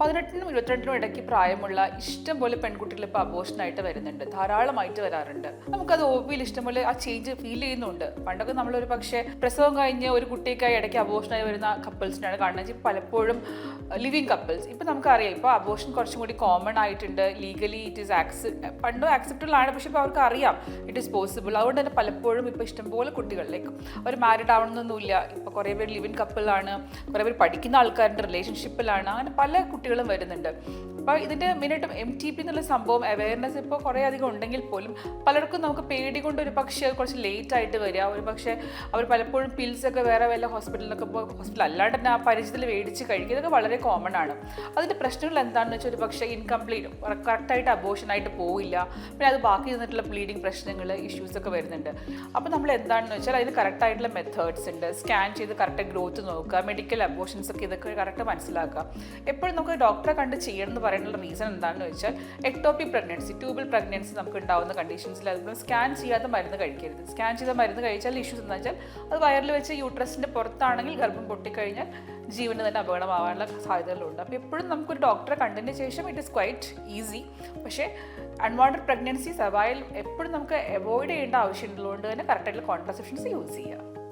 പതിനെട്ടിനും ഇരുപത്തിരണ്ടിനും ഇടയ്ക്ക് പ്രായമുള്ള ഇഷ്ടം പോലെ പെൺകുട്ടികൾ ഇപ്പോൾ അബോഷനായിട്ട് വരുന്നുണ്ട്. ധാരാളമായിട്ട് വരാറുണ്ട്. നമുക്കത് ഒ പിയിൽ ഇഷ്ടം പോലെ ആ ചേഞ്ച് ഫീൽ ചെയ്യുന്നുണ്ട്. പണ്ടൊക്കെ നമ്മളൊരു പക്ഷേ പ്രസവം കഴിഞ്ഞ് ഒരു കുട്ടിക്കായി ഇടയ്ക്ക് അബോഷനായി വരുന്ന കപ്പിൾസിനാണ് കാണുന്നത്. പലപ്പോഴും ലിവിങ് കപ്പിൾസ് ഇപ്പം നമുക്കറിയാം. ഇപ്പോൾ അബോഷൻ കുറച്ചും കൂടി കോമൺ ആയിട്ടുണ്ട്. ലീഗലി ഇറ്റ് ഈസ് ആക്സ് പണ്ടും ആക്സെപ്റ്റബിൾ ആണ്. പക്ഷെ ഇപ്പോൾ അവർക്ക് അറിയാം ഇറ്റ് ഈസ് പോസിബിൾ അതുകൊണ്ട് തന്നെ പലപ്പോഴും ഇപ്പോൾ ഇഷ്ടംപോലെ കുട്ടികളിലേക്ക് അവർ മാരിഡ് ആവണമെന്നൊന്നുമില്ല. ഇപ്പോൾ കുറേ പേര് ലിവിൻ കപ്പിളാണ് കുറേ പേര് പഠിക്കുന്ന ആൾക്കാരുടെ റിലേഷൻഷിപ്പിലാണ് അങ്ങനെ പല കുട്ടികളും വരുന്നുണ്ട്. അപ്പോൾ ഇതിന്റെ മെയിനായിട്ടും എം ടി പി എന്നുള്ള സംഭവം അവയർനെസ് ഇപ്പോൾ കുറേ അധികം ഉണ്ടെങ്കിൽ പോലും പലർക്കും നമുക്ക് പേടി കൊണ്ട് ഒരു പക്ഷേ കുറച്ച് ലേറ്റ് ആയിട്ട് വരിക. ഒരു പക്ഷേ അവർ പലപ്പോഴും പിൽസൊക്കെ വേറെ വല്ല ഹോസ്പിറ്റലിലൊക്കെ ഇപ്പോൾ ഹോസ്പിറ്റൽ അല്ലാണ്ട് തന്നെ ആ പരിചയത്തിൽ മേടിച്ച് കഴിക്കുക. ഇതൊക്കെ വളരെ കോമൺ ആണ്. അതിന്റെ പ്രശ്നങ്ങൾ എന്താണെന്ന് വെച്ചാൽ ഒരു പക്ഷേ ഇൻകംപ്ലീറ്റ് കറക്റ്റായിട്ട് അബോഷനായിട്ട് പോവില്ല. പിന്നെ അത് ബാക്കി നിന്നിട്ടുള്ള ബ്ലീഡിങ് പ്രശ്നങ്ങൾ ഇഷ്യൂസൊക്കെ വരുന്നുണ്ട്. അപ്പോൾ നമ്മൾ എന്താണെന്ന് വെച്ചാൽ അതിന് കറക്റ്റായിട്ടുള്ള മെത്തേഡ്സ് ഉണ്ട്. സ്കാൻ ചെയ്ത് കറക്റ്റ് ഗ്രോത്ത് നോക്കുക. മെഡിക്കൽ അബോഷൻസ് ഒക്കെ ഇതൊക്കെ കറക്റ്റ് മനസ്സിലാക്കുക. എപ്പോഴും നമുക്ക് ഡോക്ടറെ കണ്ട് ചെയ്യണം എന്ന് പറയാനുള്ള റീസൺ എന്താണെന്ന് വെച്ചാൽ എക്ടോപ്പിക് പ്രഗ്നൻസി ട്യൂബിൾ പ്രഗ്നൻസി നമുക്ക് ഉണ്ടാവുന്ന കണ്ടീഷൻസിൽ അതുപോലെ സ്കാൻ ചെയ്യാത്ത മരുന്ന് കഴിക്കരുത്. സ്കാൻ ചെയ്ത മരുന്ന് കഴിച്ചാൽ ഇഷ്യൂസ് എന്താ വെച്ചാൽ അത് വയറിൽ വെച്ച് യൂട്രസിന്റെ പുറത്താണെങ്കിൽ ഗർഭം പൊട്ടിക്കഴിഞ്ഞാൽ ജീവന് തന്നെ അപകടമാവാനുള്ള സാധ്യതകളുണ്ട്. അപ്പോൾ എപ്പോഴും നമുക്കൊരു ഡോക്ടറെ കണ്ടതിന് ശേഷം ഇറ്റ് ഇസ് ക്വൈറ്റ് ഈസി പക്ഷേ അൺവാണ്ടഡ് പ്രഗ്നൻസീസ് അവയിൽ എപ്പോഴും നമുക്ക് അവോയ്ഡ് ചെയ്യേണ്ട ആവശ്യമുള്ളതുകൊണ്ട് തന്നെ കറക്റ്റായിട്ടുള്ള കോൺട്രസെപ്ഷൻസ് യൂസ് ചെയ്യുക